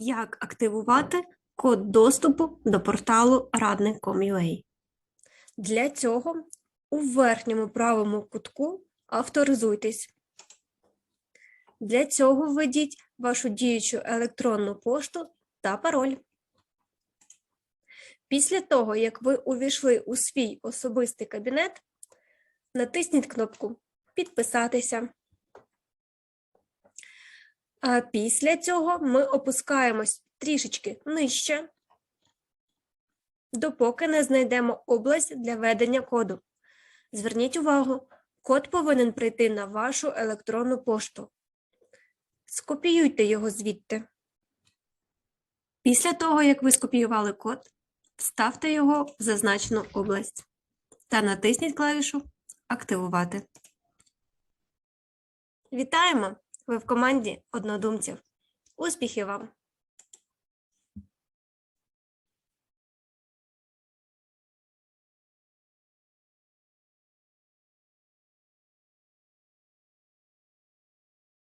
Як активувати код доступу до порталу радник.com.ua? Для цього у верхньому правому кутку авторизуйтесь. Для цього введіть вашу діючу електронну пошту та пароль. Після того, як ви увійшли у свій особистий кабінет, натисніть кнопку Підписатися. А після цього ми опускаємось трішечки нижче, допоки не знайдемо область для введення коду. Зверніть увагу, код повинен прийти на вашу електронну пошту. Скопіюйте його звідти. Після того, як ви скопіювали код, вставте його в зазначену область та натисніть клавішу Активувати. Вітаємо! Ви в команді однодумців. Успіхів вам!